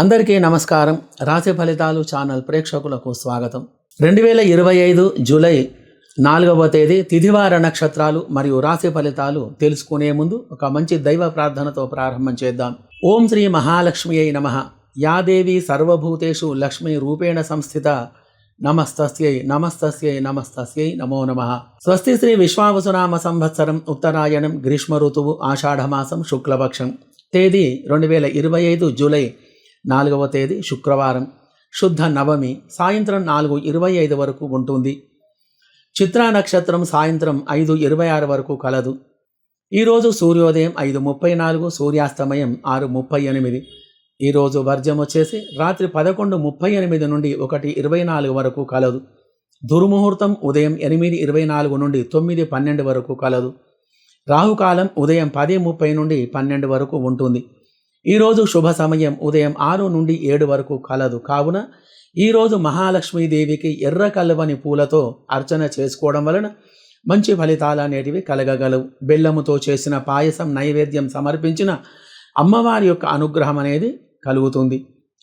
అందరికీ నమస్కారం. రాశి ఫలితాలు ఛానల్ ప్రేక్షకులకు స్వాగతం. రెండు వేల ఇరవై ఐదు జూలై నాలుగవ తేదీ తిథివార నక్షత్రాలు మరియు రాశి ఫలితాలు తెలుసుకునే ముందు ఒక మంచి దైవ ప్రార్థనతో ప్రారంభం చేద్దాం. ఓం శ్రీ మహాలక్ష్మి అయి నమ. యాదేవి సర్వభూతేషు లక్ష్మీ రూపేణ సంస్థిత నమస్తస్యై నమస్తస్యై నమస్తస్యై నమో నమ. స్వస్తి శ్రీ విశ్వావసునామ సంవత్సరం ఉత్తరాయణం గ్రీష్మ ఋతువు ఆషాఢమాసం శుక్లపక్షం. తేదీ రెండు వేల ఇరవై ఐదు జూలై నాలుగవ తేదీ శుక్రవారం. శుద్ధ నవమి సాయంత్రం నాలుగు ఇరవై ఐదు వరకు ఉంటుంది. చిత్రా నక్షత్రం సాయంత్రం ఐదు ఇరవై ఆరు వరకు కలదు. ఈరోజు సూర్యోదయం ఐదు ముప్పై నాలుగు సూర్యాస్తమయం ఆరు ముప్పై ఎనిమిది. ఈరోజు వర్జం వచ్చేసి రాత్రి పదకొండు ముప్పై ఎనిమిది నుండి ఒకటి ఇరవై నాలుగు వరకు కలదు. దుర్ముహూర్తం ఉదయం ఎనిమిది ఇరవై నాలుగు నుండి తొమ్మిది పన్నెండు వరకు కలదు. రాహుకాలం ఉదయం పది ముప్పై నుండి పన్నెండు వరకు ఉంటుంది. ఈరోజు శుభ సమయం ఉదయం ఆరు నుండి ఏడు వరకు కలదు. కావున ఈరోజు మహాలక్ష్మీదేవికి ఎర్ర కలువని పూలతో అర్చన చేసుకోవడం వలన మంచి ఫలితాలు అనేటివి కలగగలవు. బెల్లముతో చేసిన పాయసం నైవేద్యం సమర్పించిన అమ్మవారి యొక్క అనుగ్రహం అనేది కలుగుతుంది.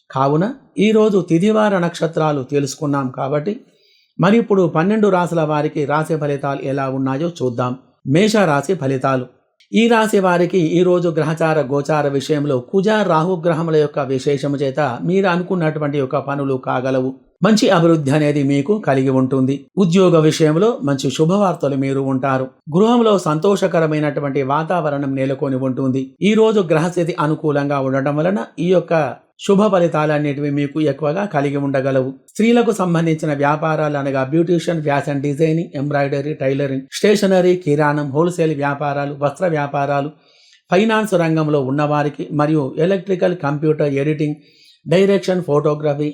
కావున ఈరోజు తిథివార నక్షత్రాలు తెలుసుకున్నాం కాబట్టి మరి ఇప్పుడు పన్నెండు రాశుల వారికి రాశి ఫలితాలు ఎలా ఉన్నాయో చూద్దాం. మేష రాశి ఫలితాలు. ఈ రాశి వారికి ఈరోజు గ్రహచార గోచార విషయంలో కుజ రాహు గ్రహముల యొక్క విశేషము చేత మీరు అనుకున్నటువంటి యొక్క పనులు కాగలవు. మంచి అభివృద్ధి అనేది మీకు కలిగి ఉంటుంది. ఉద్యోగ విషయంలో మంచి శుభవార్తలు మీరు ఉంటారు. గృహంలో సంతోషకరమైనటువంటి వాతావరణం నెలకొని ఉంటుంది. ఈ రోజు గ్రహస్థితి అనుకూలంగా ఉండటం వలన ఈ యొక్క శుభ ఫలితాలన్నిటివి మీకు ఎక్కువగా కలిగి ఉండగలవు. స్త్రీలకు సంబంధించిన వ్యాపారాలు అనగా beautician fashion designing embroidery tailoring stationery కిరాణం హోల్సేల్ వ్యాపారాలు వస్త్ర వ్యాపారాలు ఫైనాన్స్ రంగంలో ఉన్నవారికి మరియు electrical computer editing direction photography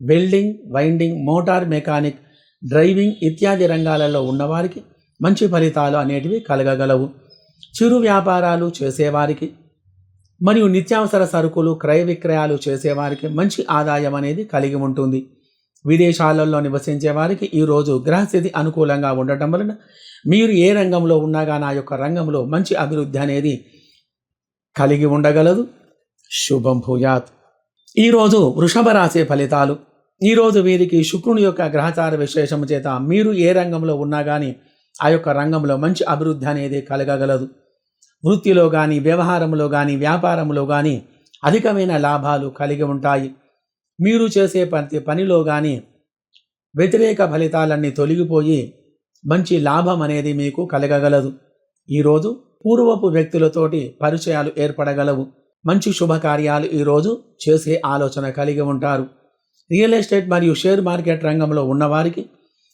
welding winding motor mechanic driving ఇత్యాది రంగాలలో ఉన్నవారికి మంచి ఫలితాలు అనేటివి కలగగలవు. చిరు వ్యాపారాలు చేసేవారికి మరియు నిత్యావసర సరుకులు క్రయ విక్రయాలు చేసేవారికి మంచి ఆదాయం అనేది కలిగి ఉంటుంది. విదేశాలలో నివసించే వారికి ఈరోజు గ్రహస్థితి అనుకూలంగా ఉండటం వలన మీరు ఏ రంగంలో ఉన్నాగా నా యొక్క రంగంలో మంచి అభివృద్ధి అనేది కలిగి ఉండగలదు. శుభం భూయాత్. ఈరోజు వృషభ రాశి ఫలితాలు. ఈరోజు వీరికి శుక్రుని యొక్క గ్రహచార విశేషము చేత మీరు ఏ రంగంలో ఉన్నా కానీ ఆ యొక్క రంగంలో మంచి అభివృద్ధి అనేది కలగగలదు. వృత్తిలో కానీ వ్యవహారంలో కానీ వ్యాపారంలో కానీ అధికమైన లాభాలు కలిగి ఉంటాయి. మీరు చేసే ప్రతి పనిలో కానీ వ్యతిరేక ఫలితాలన్నీ తొలగిపోయి మంచి లాభం అనేది మీకు కలగగలదు. ఈరోజు పూర్వపు వ్యక్తులతోటి పరిచయాలు ఏర్పడగలవు. మంచి శుభకార్యాలు ఈరోజు చేసే ఆలోచన కలిగి ఉంటారు. రియల్ ఎస్టేట్ మరియు షేర్ మార్కెట్ రంగంలో ఉన్నవారికి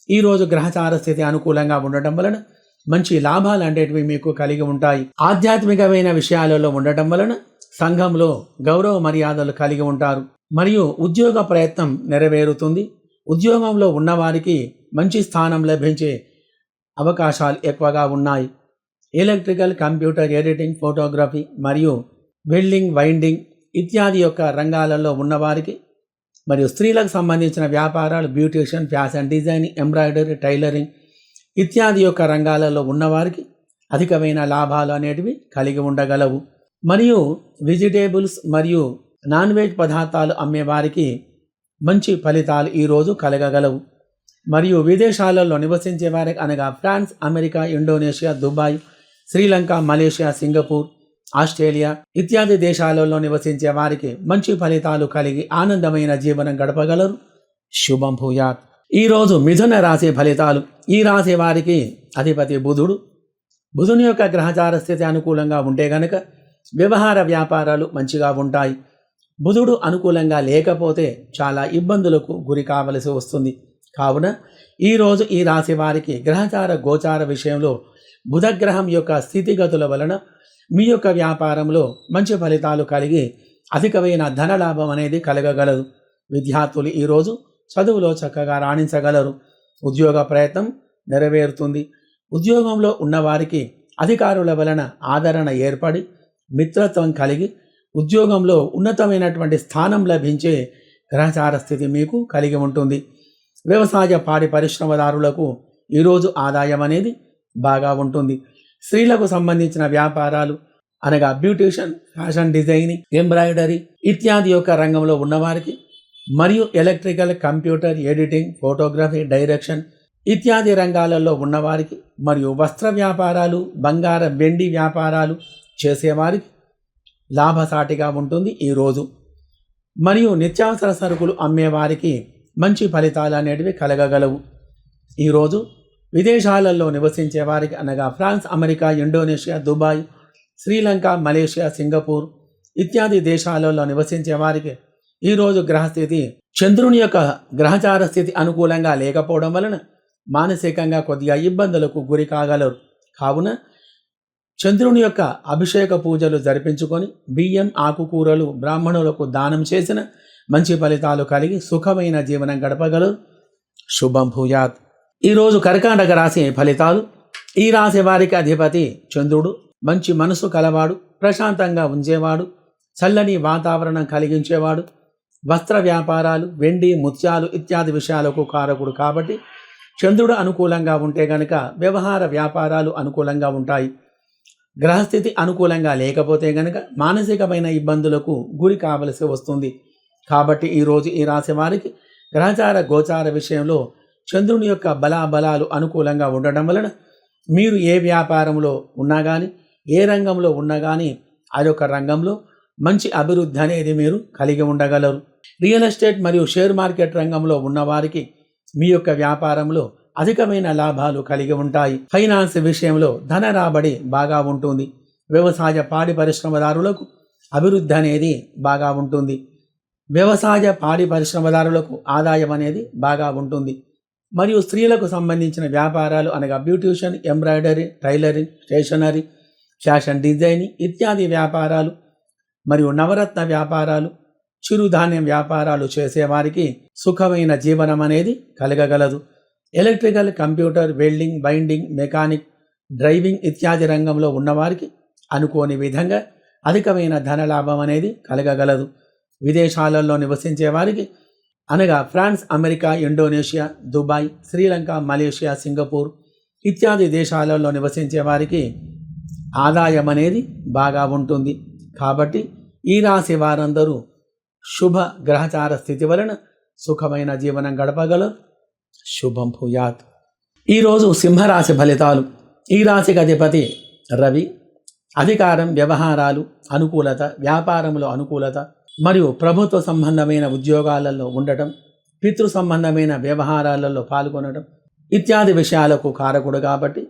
ఈరోజు గ్రహచార స్థితి అనుకూలంగా ఉండటం వలన మంచి లాభాలు అనేటివి మీకు కలిగి ఉంటాయి. ఆధ్యాత్మికమైన విషయాలలో ఉండటం వలన సంఘంలో గౌరవ మర్యాదలు కలిగి ఉంటారు. మరియు ఉద్యోగ ప్రయత్నం నెరవేరుతుంది. ఉద్యోగంలో ఉన్నవారికి మంచి స్థానం లభించే అవకాశాలు ఎక్కువగా ఉన్నాయి. ఎలక్ట్రికల్ కంప్యూటర్ ఎడిటింగ్ ఫోటోగ్రఫీ మరియు వెల్డింగ్ వైండింగ్ ఇత్యాది యొక్క రంగాలలో ఉన్నవారికి మరియు స్త్రీలకు సంబంధించిన వ్యాపారాలు beautician fashion designing embroidery tailoring ఇత్యాది యొక్క రంగాలలో ఉన్నవారికి అధికమైన లాభాలు అనేటివి కలిగి ఉండగలవు. మరియు వెజిటేబుల్స్ మరియు నాన్ వెజ్ పదార్థాలు అమ్మేవారికి మంచి ఫలితాలు ఈరోజు కలగగలవు. మరియు విదేశాలలో నివసించే వారికి అనగా France America Indonesia Dubai Sri Lanka Malaysia Singapore Australia ఇత్యాది దేశాలలో నివసించే వారికి మంచి ఫలితాలు కలిగి ఆనందమైన జీవనం గడపగలరు. శుభం భూయాత్. ఈరోజు మిథున రాశి ఫలితాలు ఈ రాశి వారికి అధిపతి బుధుడు. బుధుని యొక్క గ్రహచార స్థితి అనుకూలంగా ఉంటే గనక వ్యవహార వ్యాపారాలు మంచిగా ఉంటాయి. బుధుడు అనుకూలంగా లేకపోతే చాలా ఇబ్బందులకు గురి కావలసి వస్తుంది. కావున ఈరోజు ఈ రాశి వారికి గ్రహచార గోచార విషయంలో బుధగ్రహం యొక్క స్థితిగతుల వలన మీ యొక్క వ్యాపారంలో మంచి ఫలితాలు కలిగి అధికమైన ధనలాభం అనేది కలగగలదు. విద్యార్థులు ఈరోజు చదువులో చక్కగా రాణించగలరు. ఉద్యోగ ప్రయత్నం నెరవేరుతుంది. ఉద్యోగంలో ఉన్నవారికి అధికారుల వలన ఆదరణ ఏర్పడి మిత్రత్వం కలిగి ఉద్యోగంలో ఉన్నతమైనటువంటి స్థానం లభించే గ్రహచార స్థితి మీకు కలిగి ఉంటుంది. వ్యవసాయ పాడి పరిశ్రమదారులకు ఈరోజు ఆదాయం అనేది బాగా ఉంటుంది. స్త్రీలకు సంబంధించిన వ్యాపారాలు అనగా బ్యూటిషన్ ఫ్యాషన్ డిజైనింగ్ ఎంబ్రాయిడరీ ఇత్యాది యొక్క రంగంలో ఉన్నవారికి మరియు electrical computer editing photography direction ఇత్యాది రంగాలలో ఉన్నవారికి మరియు వస్త్ర వ్యాపారాలు బంగార వెండి వ్యాపారాలు చేసేవారికి లాభసాటిగా ఉంటుంది ఈరోజు మరియు నిత్యావసర సరుకులు అమ్మేవారికి మంచి ఫలితాలు అనేటివి కలగగలవు. ఈరోజు విదేశాలలో నివసించే వారికి అనగా France America Indonesia Dubai Sri Lanka Malaysia Singapore ఇత్యాది దేశాలలో నివసించే వారికి ఈరోజు గ్రహస్థితి చంద్రుని యొక్క గ్రహచార స్థితి అనుకూలంగా లేకపోవడం వలన మానసికంగా కొద్దిగా ఇబ్బందులకు గురి కాగలరు. కావున చంద్రుని యొక్క అభిషేక పూజలు జరిపించుకొని బియ్యం ఆకుకూరలు బ్రాహ్మణులకు దానం చేసిన మంచి ఫలితాలు కలిగి సుఖమైన జీవనం గడపగలరు. శుభం భూయాత్. ఈరోజు కర్కాటక రాశి ఫలితాలు. ఈ రాశి వారికి అధిపతి చంద్రుడు. మంచి మనసు కలవాడు ప్రశాంతంగా ఉంచేవాడు చల్లని వాతావరణం కలిగించేవాడు వస్త్ర వ్యాపారాలు వెండి ముత్యాలు ఇత్యాది విషయాలకు కారకుడు కాబట్టి చంద్రుడు అనుకూలంగా ఉంటే గనక వ్యవహార వ్యాపారాలు అనుకూలంగా ఉంటాయి. గ్రహస్థితి అనుకూలంగా లేకపోతే గనక మానసికమైన ఇబ్బందులకు గురి కావలసి వస్తుంది. కాబట్టి ఈరోజు ఈ రాశి వారికి గ్రహచార గోచార విషయంలో చంద్రుని యొక్క బలాబలాలు అనుకూలంగా ఉండడం వలన మీరు ఏ వ్యాపారంలో ఉన్నా కానీ ఏ రంగంలో ఉన్నా కానీ ఆ యొక్క రంగంలో మంచి అభివృద్ధి అనేది మీరు కలిగి ఉండగలరు. రియల్ ఎస్టేట్ మరియు షేర్ మార్కెట్ రంగంలో ఉన్నవారికి మీ యొక్క వ్యాపారంలో అధికమైన లాభాలు కలిగి ఉంటాయి. ఫైనాన్స్ విషయంలో ధన రాబడి బాగా ఉంటుంది. వ్యవసాయ పాడి పరిశ్రమదారులకు అభివృద్ధి అనేది బాగా ఉంటుంది. వ్యవసాయ పాడి పరిశ్రమదారులకు ఆదాయం అనేది బాగా ఉంటుంది. మరియు స్త్రీలకు సంబంధించిన వ్యాపారాలు అనగా beautician embroidery tailoring stationery fashion designing ఇత్యాది వ్యాపారాలు మరియు నవరత్న వ్యాపారాలు చిరుధాన్యం వ్యాపారాలు చేసేవారికి సుఖమైన జీవనం అనేది కలగగలదు. Electrical computer welding binding mechanic driving ఇత్యాది రంగంలో ఉన్నవారికి అనుకోని విధంగా అధికమైన ధనలాభం అనేది కలగగలదు. విదేశాలలో నివసించే వారికి అనగా France America Indonesia Dubai Sri Lanka Malaysia Singapore ఇత్యాది దేశాలలో నివసించే వారికి ఆదాయం అనేది బాగా ఉంటుంది. కాబట్టి ఈ రాశి వారందరూ శుభ గ్రహచార స్థితి వలన సుఖమైన జీవనం గడపగలరు శుభం భూయాత్ ఈరోజు సింహరాశి ఫలితాలు. ఈ రాశికి అధిపతి రవి. అధికారం వ్యవహారాలు అనుకూలత వ్యాపారంలో అనుకూలత మరియు ప్రభుత్వ సంబంధమైన ఉద్యోగాలలో ఉండటం పితృ సంబంధమైన వ్యవహారాలలో పాల్గొనడం ఇత్యాది విషయాలకు కారకుడు కాబట్టి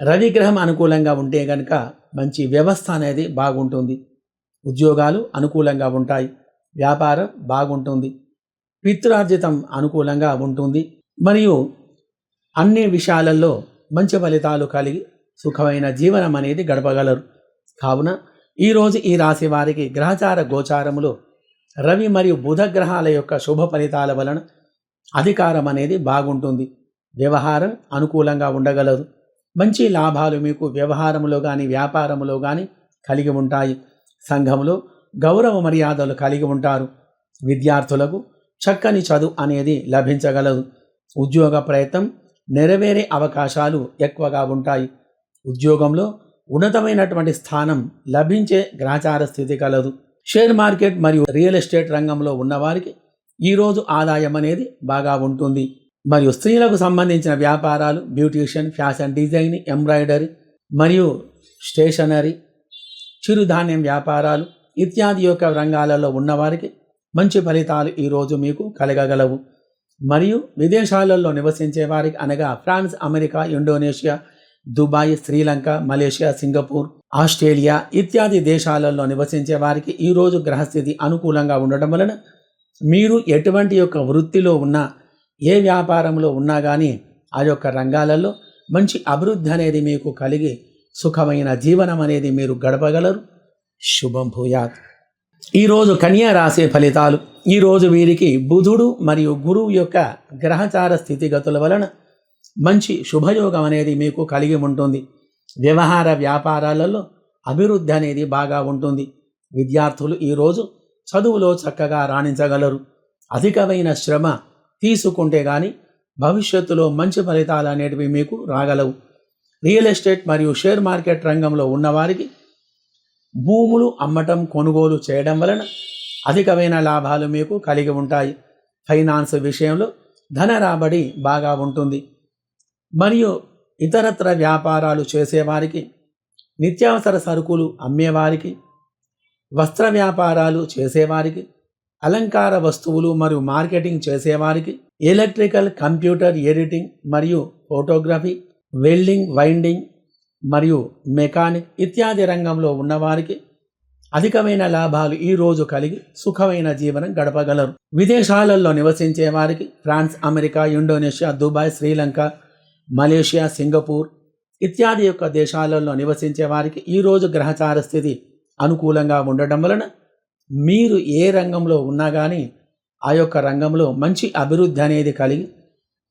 రవిగ్రహం అనుకూలంగా ఉంటే గనక మంచి వ్యవస్థ అనేది బాగుంటుంది. ఉద్యోగాలు అనుకూలంగా ఉంటాయి. వ్యాపారం బాగుంటుంది. పిత్రార్జితం అనుకూలంగా ఉంటుంది. మరియు అన్ని విషయాలలో మంచి ఫలితాలు కలిగి సుఖమైన జీవనం అనేది గడపగలరు. కావున ఈరోజు ఈ రాశి వారికి గ్రహచార గోచారములు రవి మరియు బుధ గ్రహాల యొక్క శుభ ఫలితాల వలన అధికారం అనేది బాగుంటుంది. వ్యవహారం అనుకూలంగా ఉండగలదు. మంచి లాభాలు మీకు వ్యవహారంలో కానీ వ్యాపారంలో కానీ కలిగి ఉంటాయి. సంఘంలో గౌరవ మర్యాదలు కలిగి ఉంటారు. విద్యార్థులకు చక్కని చదువు అనేది లభించగలదు. ఉద్యోగ ప్రయత్నం నెరవేరే అవకాశాలు ఎక్కువగా ఉంటాయి. ఉద్యోగంలో ఉన్నతమైనటువంటి స్థానం లభించే గ్రాచార స్థితి కలదు. షేర్ మార్కెట్ మరియు రియల్ ఎస్టేట్ రంగంలో ఉన్నవారికి ఈరోజు ఆదాయం అనేది బాగా ఉంటుంది. మరియు స్త్రీలకు సంబంధించిన వ్యాపారాలు బ్యూటీషియన్ ఫ్యాషన్ డిజైనింగ్ ఎంబ్రాయిడరీ మరియు స్టేషనరీ చిరుధాన్యం వ్యాపారాలు ఇత్యాది యొక్క రంగాలలో ఉన్నవారికి మంచి ఫలితాలు ఈరోజు మీకు కలగగలవు. మరియు విదేశాలలో నివసించే వారికి అనగా France America Indonesia Dubai Sri Lanka Malaysia Singapore Australia ఇత్యాది దేశాలలో నివసించే వారికి ఈరోజు గ్రహస్థితి అనుకూలంగా ఉండడం వలన మీరు ఎటువంటి యొక్క వృత్తిలో ఉన్నా ఏ వ్యాపారంలో ఉన్నా కానీ ఆ యొక్క రంగాలలో మంచి అభివృద్ధి అనేది మీకు కలిగి సుఖమైన జీవనం అనేది మీరు గడపగలరు. శుభం భూయాత్. ఈరోజు కన్యా రాసే ఫలితాలు ఈరోజు వీరికి బుధుడు మరియు గురువు యొక్క గ్రహచార స్థితిగతుల వలన మంచి శుభయోగం అనేది మీకు కలిగి ఉంటుంది. వ్యవహార వ్యాపారాలలో అభివృద్ధి అనేది బాగా ఉంటుంది. విద్యార్థులు ఈరోజు చదువులో చక్కగా రాణించగలరు. అధికమైన శ్రమ తీసుకుంటే కానీ భవిష్యత్తులో మంచి ఫలితాలు అనేటివి మీకు రాగలవు. రియల్ ఎస్టేట్ మరియు షేర్ మార్కెట్ రంగంలో ఉన్నవారికి భూములు అమ్మటం కొనుగోలు చేయడం వలన అధికమైన లాభాలు మీకు కలిగి ఉంటాయి. ఫైనాన్స్ విషయంలో ధన రాబడి బాగా ఉంటుంది. మరియు ఇతరత్ర వ్యాపారాలు చేసేవారికి నిత్యావసర సరుకులు అమ్మేవారికి వస్త్ర వ్యాపారాలు చేసేవారికి అలంకార వస్తువులు మరియు మార్కెటింగ్ చేసేవారికి ఎలక్ట్రికల్ కంప్యూటర్ ఎడిటింగ్ మరియు ఫోటోగ్రఫీ వెల్డింగ్ వైండింగ్ మరియు మెకానిక్ ఇత్యాది రంగంలో ఉన్నవారికి అధికమైన లాభాలు ఈ రోజు కలిగి సుఖమైన జీవనం గడపగలరు. విదేశాలలో నివసించే వారికి France America Indonesia Dubai Sri Lanka Malaysia Singapore ఇత్యాది యొక్క దేశాలలో నివసించే వారికి ఈరోజు గ్రహచార స్థితి అనుకూలంగా ఉండడం వలన మీరు ఏ రంగంలో ఉన్నా కానీ ఆ యొక్క రంగంలో మంచి అభివృద్ధి అనేది కలిగి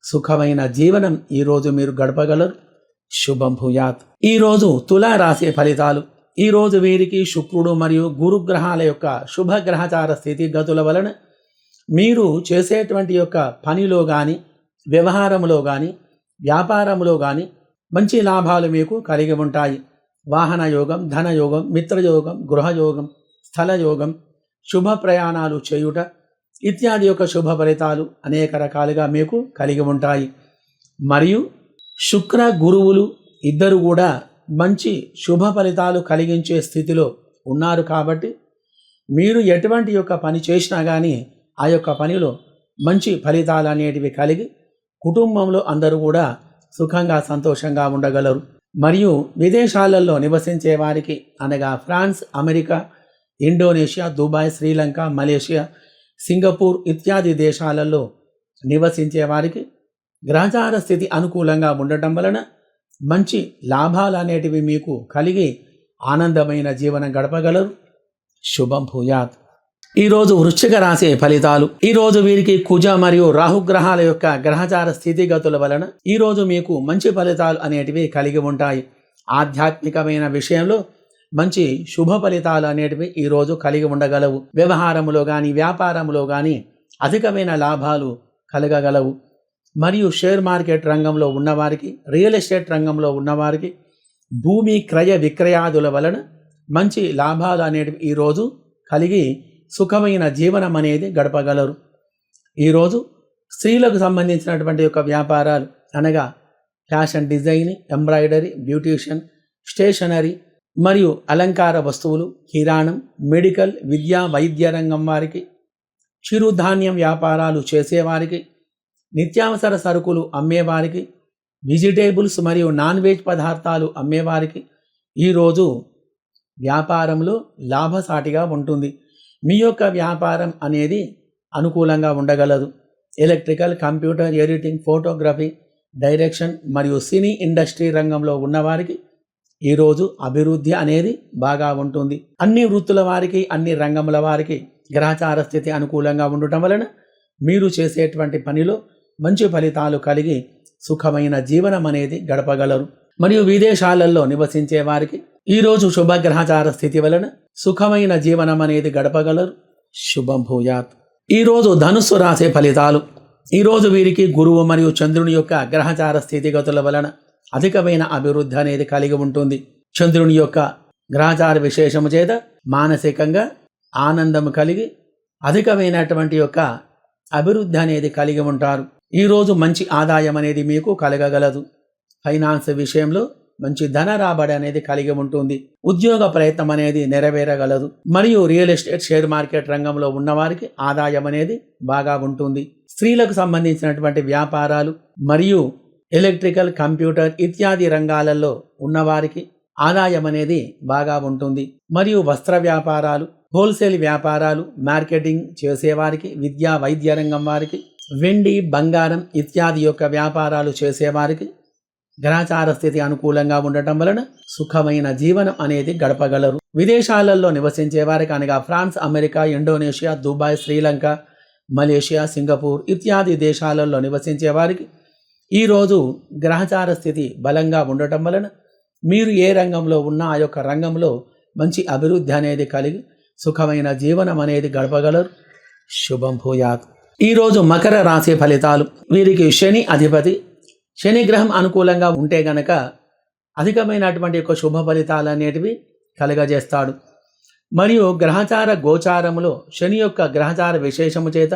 సుఖమైన జీవనం ఈరోజు మీరు గడపగలరు. శుభం భూయాత్. ఈరోజు తులారాశి ఫలితాలు. ఈరోజు వీరికి శుక్రుడు మరియు గురుగ్రహాల యొక్క శుభ స్థితి స్థితిగతుల వలన మీరు చేసేటువంటి యొక్క పనిలో కానీ వ్యవహారంలో కానీ వ్యాపారంలో కానీ మంచి లాభాలు మీకు కలిగి ఉంటాయి. వాహన యోగం ధనయోగం మిత్రయోగం గృహయోగం స్థలయోగం శుభ ప్రయాణాలు చేయుట ఇత్యాది యొక్క శుభ ఫలితాలు అనేక రకాలుగా మీకు కలిగి ఉంటాయి. మరియు శుక్ర గురువులు ఇద్దరు కూడా మంచి శుభ ఫలితాలు కలిగించే స్థితిలో ఉన్నారు కాబట్టి మీరు ఎటువంటి యొక్క పని చేసినా కానీ ఆ యొక్క పనిలో మంచి ఫలితాలు అనేటివి కలిగి కుటుంబంలో అందరూ కూడా సుఖంగా సంతోషంగా ఉండగలరు. మరియు విదేశాలలో నివసించే వారికి అనగా France America Indonesia Dubai Sri Lanka Malaysia Singapore ఇత్యాది దేశాలలో నివసించే వారికి గ్రహచార స్థితి అనుకూలంగా ఉండటం వలన మంచి లాభాలు అనేటివి మీకు కలిగి ఆనందమైన జీవనం గడపగలరు. శుభం భూయాత్. ఈరోజు వృశ్చిక రాశి ఫలితాలు. ఈరోజు వీరికి కుజ మరియు రాహుగ్రహాల యొక్క గ్రహచార స్థితిగతుల వలన ఈరోజు మీకు మంచి ఫలితాలు అనేటివి కలిగి ఉంటాయి. ఆధ్యాత్మికమైన విషయంలో మంచి శుభ ఫలితాలు అనేటివి ఈరోజు కలిగి ఉండగలవు. వ్యవహారములో కానీ వ్యాపారములో కానీ అధికమైన లాభాలు కలగగలవు. మరియు షేర్ మార్కెట్ రంగంలో ఉన్నవారికి రియల్ ఎస్టేట్ రంగంలో ఉన్నవారికి భూమి క్రయ విక్రయాదుల వలన మంచి లాభాలు అనేటివి ఈరోజు కలిగి సుఖమైన జీవనం అనేది గడపగలరు. ఈరోజు స్త్రీలకు సంబంధించినటువంటి యొక్క వ్యాపారాలు అనగా fashion designing embroidery beautician stationery మరియు అలంకార వస్తువులు కిరాణం మెడికల్ విద్యా వైద్య రంగం వారికి చిరుధాన్యం వ్యాపారాలు చేసేవారికి నిత్యావసర సరుకులు అమ్మేవారికి వెజిటేబుల్స్ మరియు నాన్ వెజ్ పదార్థాలు అమ్మేవారికి ఈరోజు వ్యాపారంలో లాభసాటిగా ఉంటుంది. మీ యొక్క వ్యాపారం అనేది అనుకూలంగా ఉండగలదు. Electrical computer editing photography direction మరియు సినీ ఇండస్ట్రీ రంగంలో ఉన్నవారికి ఈరోజు అభివృద్ధి అనేది బాగా ఉంటుంది. అన్ని వృత్తుల వారికి అన్ని రంగముల వారికి గ్రహచార స్థితి అనుకూలంగా ఉండటం వలన మీరు చేసేటువంటి పనిలో మంచి ఫలితాలు కలిగి సుఖమైన జీవనం అనేది గడపగలరు. మరియు విదేశాలలో నివసించే వారికి ఈరోజు శుభగ్రహచార స్థితి వలన సుఖమైన జీవనం అనేది గడపగలరు. శుభం భూయాత్. ఈరోజు ధనుస్సు రాసే ఫలితాలు. ఈరోజు వీరికి గురువు మరియు చంద్రుని యొక్క గ్రహచార స్థితిగతుల వలన అధికమైన అభివృద్ధి అనేది కలిగి ఉంటుంది. చంద్రుని యొక్క గ్రహచార విశేషము చేత మానసికంగా ఆనందము కలిగి అధికమైనటువంటి యొక్క అభివృద్ధి అనేది కలిగి ఉంటారు. ఈరోజు మంచి ఆదాయం అనేది మీకు కలగగలదు. ఫైనాన్స్ విషయంలో మంచి ధన రాబడి అనేది కలిగి ఉంటుంది. ఉద్యోగ ప్రయత్నం అనేది నెరవేరగలదు. మరియు రియల్ ఎస్టేట్ షేర్ మార్కెట్ రంగంలో ఉన్నవారికి ఆదాయం అనేది బాగా ఉంటుంది. స్త్రీలకు సంబంధించినటువంటి వ్యాపారాలు మరియు ఎలక్ట్రికల్ కంప్యూటర్ ఇత్యాది రంగాలలో ఉన్నవారికి ఆదాయం అనేది బాగా ఉంటుంది. మరియు వస్త్ర వ్యాపారాలు హోల్సేల్ వ్యాపారాలు మార్కెటింగ్ చేసేవారికి విద్యా వైద్య రంగం వారికి వెండి బంగారం ఇత్యాది యొక్క వ్యాపారాలు చేసేవారికి గ్రహచార స్థితి అనుకూలంగా ఉండటం వలన సుఖమైన జీవనం అనేది గడపగలరు. విదేశాలలో నివసించే వారికి అనగా France America Indonesia Dubai Sri Lanka Malaysia Singapore ఇత్యాది దేశాలలో నివసించే వారికి ఈరోజు గ్రహచార స్థితి బలంగా ఉండటం వలన మీరు ఏ రంగంలో ఉన్నా ఆ యొక్క రంగంలో మంచి అభివృద్ధి అనేది కలిగి సుఖమైన జీవనం అనేది గడపగలరు. శుభం భూయాత్. ఈరోజు మకర రాశి ఫలితాలు. వీరికి శని అధిపతి. శని గ్రహం అనుకూలంగా ఉంటే గనక అధికమైనటువంటి యొక్క శుభ ఫలితాలు అనేటివి కలుగజేస్తాడు. మరియు గ్రహచార గోచారములో శని యొక్క గ్రహచార విశేషము చేత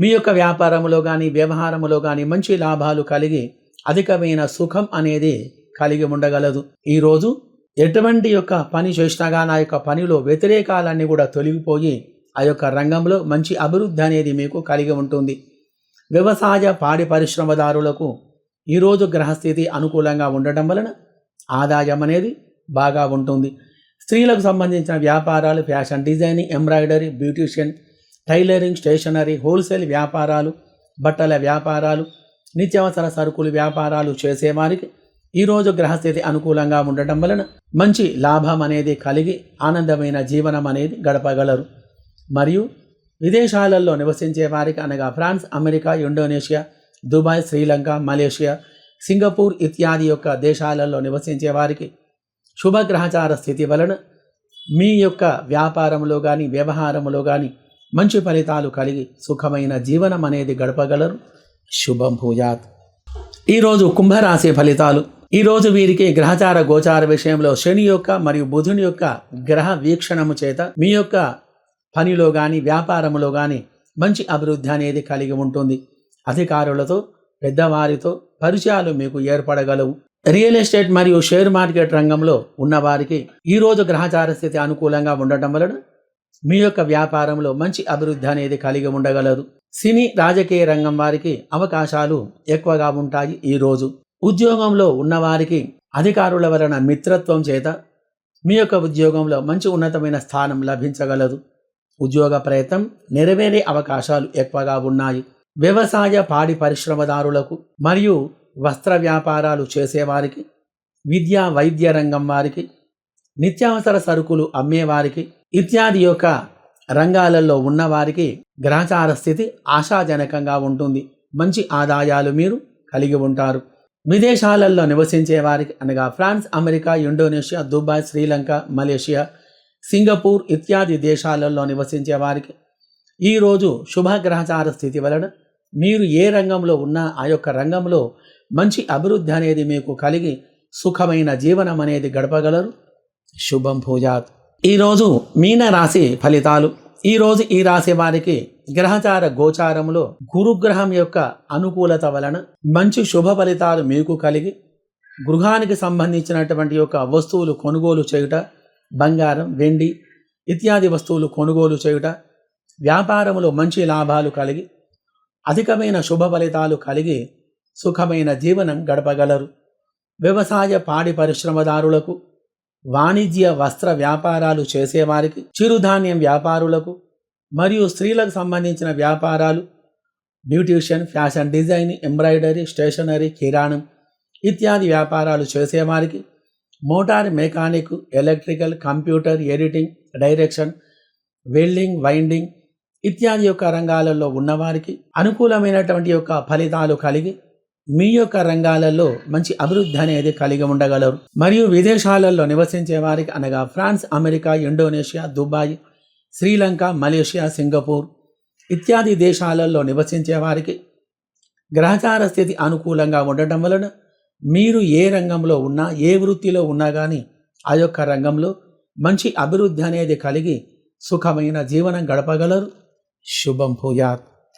మీ యొక్క వ్యాపారములో కానీ వ్యవహారములో కానీ మంచి లాభాలు కలిగి అధికమైన సుఖం అనేది కలిగి ఉండగలదు. ఈరోజు ఎటువంటి యొక్క పని చేసినాగా నా యొక్క పనిలో వ్యతిరేకాలన్నీ కూడా తొలగిపోయి ఆ యొక్క రంగంలో మంచి అభివృద్ధి అనేది మీకు కలిగి ఉంటుంది. వ్యవసాయ పాడి పరిశ్రమదారులకు ఈరోజు గ్రహస్థితి అనుకూలంగా ఉండటం వలన ఆదాయం అనేది బాగా ఉంటుంది. స్త్రీలకు సంబంధించిన వ్యాపారాలు fashion designing embroidery beautician tailoring stationery wholesale వ్యాపారాలు బట్టల వ్యాపారాలు నిత్యావసర సరుకులు వ్యాపారాలు చేసేవారికి ఈరోజు గ్రహస్థితి అనుకూలంగా ఉండటం వలన మంచి లాభం అనేది కలిగి ఆనందమైన జీవనం అనేది గడపగలరు. మరియు విదేశాలలో నివసించే వారికి అనగా France America Indonesia Dubai Sri Lanka Malaysia Singapore ఇత్యాది యొక్క దేశాలలో నివసించే వారికి శుభగ్రహచార స్థితి వలన మీ యొక్క వ్యాపారంలో కానీ వ్యవహారంలో కానీ మంచి ఫలితాలు కలిగి సుఖమైన జీవనం అనేది గడపగలరు. శుభం భూజాత్ ఈరోజు కుంభరాశి ఫలితాలు. ఈరోజు వీరికి గ్రహచార గోచార విషయంలో శని యొక్క మరియు బుధుని యొక్క గ్రహ వీక్షణము చేత మీ యొక్క పనిలో కానీ వ్యాపారంలో కానీ మంచి అభివృద్ధి అనేది కలిగి ఉంటుంది. అధికారులతో పెద్దవారితో పరిచయాలు మీకు ఏర్పడగలవు. రియల్ ఎస్టేట్ మరియు షేర్ మార్కెట్ రంగంలో ఉన్నవారికి ఈరోజు గ్రహచార స్థితి అనుకూలంగా ఉండటం వలన మీ యొక్క వ్యాపారంలో మంచి అభివృద్ధి అనేది కలిగి ఉండగలరు. సినీ రాజకీయ రంగం వారికి అవకాశాలు ఎక్కువగా ఉంటాయి ఈరోజు ఉద్యోగంలో ఉన్నవారికి అధికారుల వలన మిత్రత్వం చేత మీ యొక్క ఉద్యోగంలో మంచి ఉన్నతమైన స్థానం లభించగలదు. ఉద్యోగ ప్రయత్నం నెరవేరే అవకాశాలు ఎక్కువగా ఉన్నాయి. వ్యవసాయ పాడి పరిశ్రమదారులకు మరియు వస్త్ర వ్యాపారాలు చేసేవారికి విద్యా వైద్య రంగం వారికి నిత్యావసర సరుకులు అమ్మేవారికి ఇత్యాది యొక్క రంగాలలో ఉన్నవారికి గ్రహచార స్థితి ఆశాజనకంగా ఉంటుంది. మంచి ఆదాయాలు మీరు కలిగి ఉంటారు. విదేశాలలో నివసించే వారికి అనగా France America Indonesia Dubai Sri Lanka Malaysia Singapore ఇత్యాది దేశాలలో నివసించే వారికి ఈరోజు శుభగ్రహచార స్థితి వలన మీరు ఏ రంగంలో ఉన్నా ఆ యొక్క రంగంలో మంచి అభివృద్ధి అనేది మీకు కలిగి సుఖమైన జీవనం అనేది గడపగలరు. శుభం భూజాత్. ఈరోజు మీన రాశి ఫలితాలు. ఈరోజు ఈ రాశి వారికి గ్రహచార గోచారంలో గురుగ్రహం యొక్క అనుకూలత వలన మంచి శుభ ఫలితాలు మీకు కలిగి గృహానికి సంబంధించినటువంటి యొక్క వస్తువులు కొనుగోలు చేయుట బంగారం వెండి ఇత్యాది వస్తువులు కొనుగోలు చేయుట వ్యాపారములో మంచి లాభాలు కలిగి అధికమైన శుభ ఫలితాలు కలిగి సుఖమైన జీవనం గడపగలరు. వ్యవసాయ పాడి పరిశ్రమదారులకు వాణిజ్య వస్త్ర వ్యాపారాలు చేసేవారికి చిరుధాన్యం వ్యాపారులకు మరియు స్త్రీలకు సంబంధించిన వ్యాపారాలు beautician fashion design embroidery stationery కిరాణం ఇత్యాది వ్యాపారాలు చేసేవారికి motor mechanic electrical computer editing direction welding winding ఇత్యాది యొక్క రంగాలలో ఉన్నవారికి అనుకూలమైనటువంటి యొక్క ఫలితాలు కలిగి మీ యొక్క రంగాలలో మంచి అభివృద్ధి అనేది కలిగి ఉండగలరు. మరియు విదేశాలలో నివసించే వారికి అనగా France America Indonesia Dubai Sri Lanka Malaysia Singapore ఇత్యాది దేశాలలో నివసించే వారికి గ్రహచార స్థితి అనుకూలంగా ఉండటం వలన మీరు ఏ రంగంలో ఉన్నా ఏ వృత్తిలో ఉన్నా కానీ ఆ యొక్క రంగంలో మంచి అభివృద్ధి అనేది కలిగి సుఖమైన జీవనం గడపగలరు. శుభం భూయాత్.